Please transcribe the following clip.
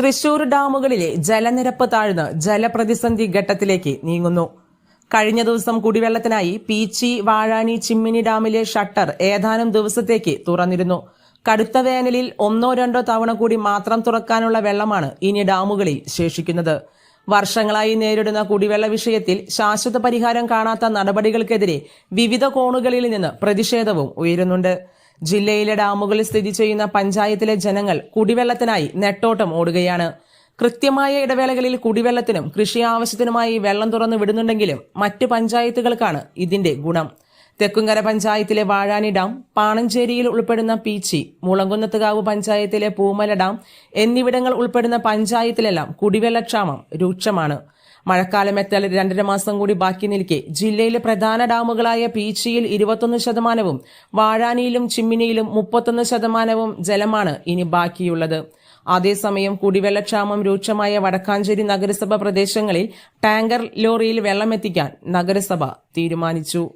തൃശൂർ ഡാമുകളിലെ ജലനിരപ്പ് താഴ്ന്ന് ജലപ്രതിസന്ധി ഘട്ടത്തിലേക്ക് നീങ്ങുന്നു. കഴിഞ്ഞ ദിവസം കുടിവെള്ളത്തിനായി പീച്ചി വാഴാനി ചിമ്മിനി ഡാമിലെ ഷട്ടർ ഏതാനും ദിവസത്തേക്ക് തുറന്നിരുന്നു. കടുത്ത വേനലിൽ ഒന്നോ രണ്ടോ തവണ കൂടി മാത്രം തുറക്കാനുള്ള വെള്ളമാണ് ഇനി ഡാമുകളിൽ ശേഷിക്കുന്നത്. വർഷങ്ങളായി നേരിടുന്ന കുടിവെള്ള വിഷയത്തിൽ ശാശ്വത പരിഹാരം കാണാത്ത നടപടികൾക്കെതിരെ വിവിധ കോണുകളിൽ നിന്ന് പ്രതിഷേധവും ഉയരുന്നുണ്ട്. ജില്ലയിലെ ഡാമുകളിൽ സ്ഥിതി ചെയ്യുന്ന പഞ്ചായത്തിലെ ജനങ്ങൾ കുടിവെള്ളത്തിനായി നെട്ടോട്ടം ഓടുകയാണ്. കൃത്യമായ ഇടവേളകളിൽ കുടിവെള്ളത്തിനും കൃഷി ആവശ്യത്തിനുമായി വെള്ളം തുറന്നു വിടുന്നുണ്ടെങ്കിലും മറ്റ് പഞ്ചായത്തുകൾക്കാണ് ഇതിന്റെ ഗുണം. തെക്കുംകര പഞ്ചായത്തിലെ വാഴാനി ഡാം പാണഞ്ചേരിയിൽ ഉൾപ്പെടുന്ന പീച്ചി മുളങ്കുന്നത്തുകാവ് പഞ്ചായത്തിലെ പൂമല ഡാം എന്നിവിടങ്ങൾ ഉൾപ്പെടുന്ന പഞ്ചായത്തിലെല്ലാം കുടിവെള്ളക്ഷാമം രൂക്ഷമാണ്. മഴക്കാലം എത്താൽ രണ്ടര മാസം കൂടി ബാക്കി നിൽക്കെ. ജില്ലയിലെ പ്രധാന ഡാമുകളായ പീച്ചിയിൽ ഇരുപത്തൊന്ന് ശതമാനവും വാഴാനിയിലും ചിമ്മിനിയിലും മുപ്പത്തൊന്ന് ശതമാനവും ജലമാണ് ഇനി ബാക്കിയുള്ളത്. അതേസമയം കുടിവെള്ളക്ഷാമം രൂക്ഷമായ വടക്കാഞ്ചേരി നഗരസഭ പ്രദേശങ്ങളിൽ ടാങ്കർ ലോറിയിൽ വെള്ളമെത്തിക്കാൻ നഗരസഭ തീരുമാനിച്ചു.